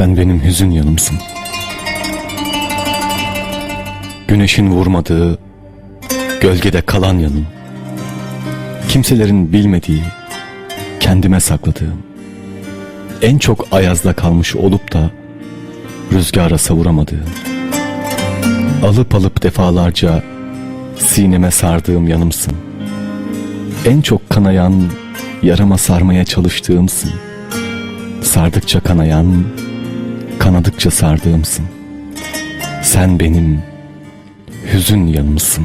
benim hüzün yanımsın. Güneşin vurmadığı, gölgede kalan yanım. Kimselerin bilmediği, kendime sakladığım. En çok ayazda kalmış olup da rüzgara savuramadığım. Alıp alıp defalarca sineme sardığım yanımsın. En çok kanayan, yarama sarmaya çalıştığımsın. Sardıkça kanayan, kanadıkça sardığımsın. Sen benim hüzün yanımsın.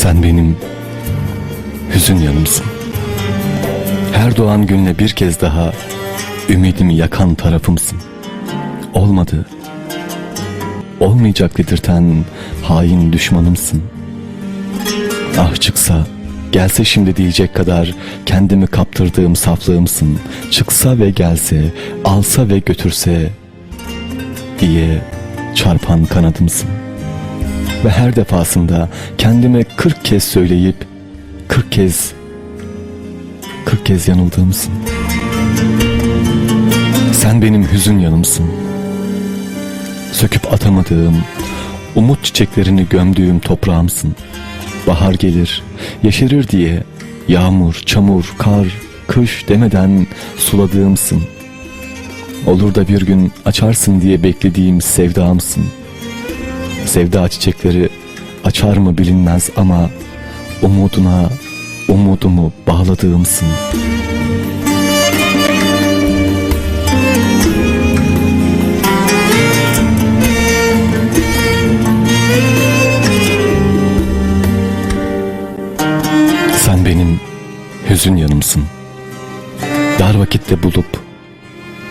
Sen benim hüzün yanımsın. Her doğan günle bir kez daha ümidimi yakan tarafımsın. Olmadı. Olmayacak dedirten hain düşmanımsın. Ah çıksa, gelse şimdi diyecek kadar kendimi kaptırdığım saflığımsın. Çıksa ve gelse, alsa ve götürse diye çarpan kanadımsın. Ve her defasında kendime kırk kez söyleyip kırk kez kırk kez yanıldığımsın. Sen benim hüzün yanımsın. Söküp atamadığım, umut çiçeklerini gömdüğüm toprağımsın. Bahar gelir, yeşerir diye yağmur, çamur, kar, kış demeden suladığımsın. Olur da bir gün açarsın diye beklediğim sevdamsın. Sevda çiçekleri açar mı bilinmez ama umuduna umudumu bağladığımsın. Sen benim hüzün yanımsın. Dar vakitte bulup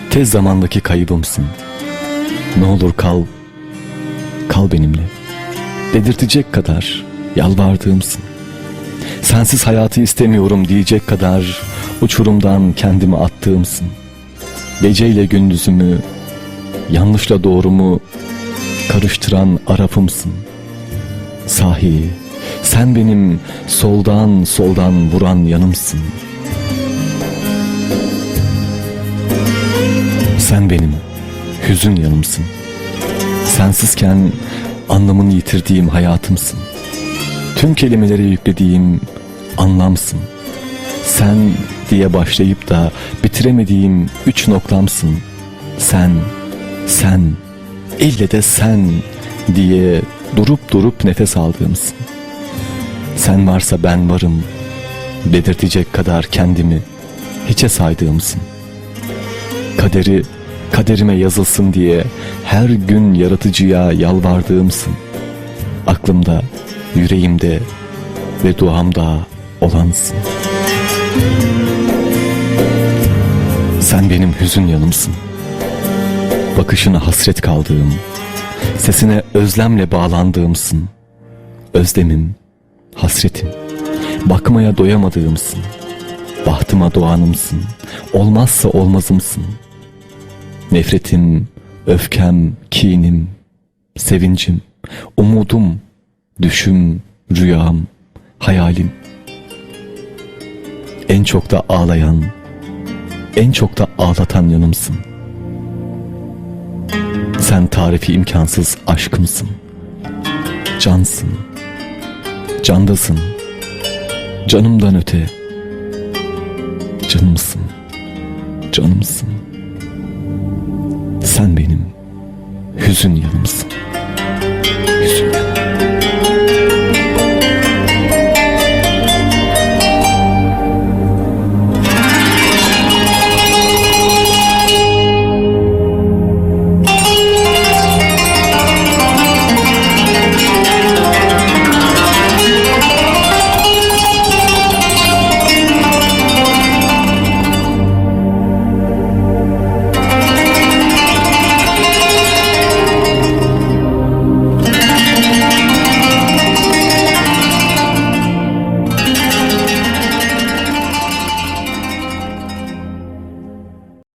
tez zamandaki kaybımsın. Ne olur kal, kal benimle. Dedirtecek kadar yalvardığımsın. Sensiz hayatı istemiyorum diyecek kadar uçurumdan kendimi attığımsın. Geceyle gündüzümü, yanlışla doğrumu karıştıran arafımsın. Sahi sen benim soldan soldan vuran yanımsın. Sen benim hüzün yanımsın. Sensizken anlamını yitirdiğim hayatımsın. Tüm kelimelere yüklediğim anlamsın. Sen diye başlayıp da bitiremediğim üç noktamsın. Sen, sen, ille de sen diye durup durup nefes aldığımsın. Sen varsa ben varım dedirtecek kadar kendimi hiçe saydığımsın. Kaderi kaderime yazılsın diye her gün yaratıcıya yalvardığımsın. Aklımda, yüreğimde ve duamda olansın. Sen benim hüzün yanımsın. Bakışına hasret kaldığım, sesine özlemle bağlandığımsın. Özlemim, hasretim, bakmaya doyamadığımsın. Bahtıma doğanımsın, olmazsa olmazımsın. Nefretim, öfkem, kinim, sevincim, umudum, düşüm, rüyam, hayalim. En çok da ağlayan, en çok da ağlatan yanımsın. Sen tarifi imkansız aşkımsın. Cansın, candasın, canımdan öte, canımsın, canımsın. Sen benim hüzün yanımsın.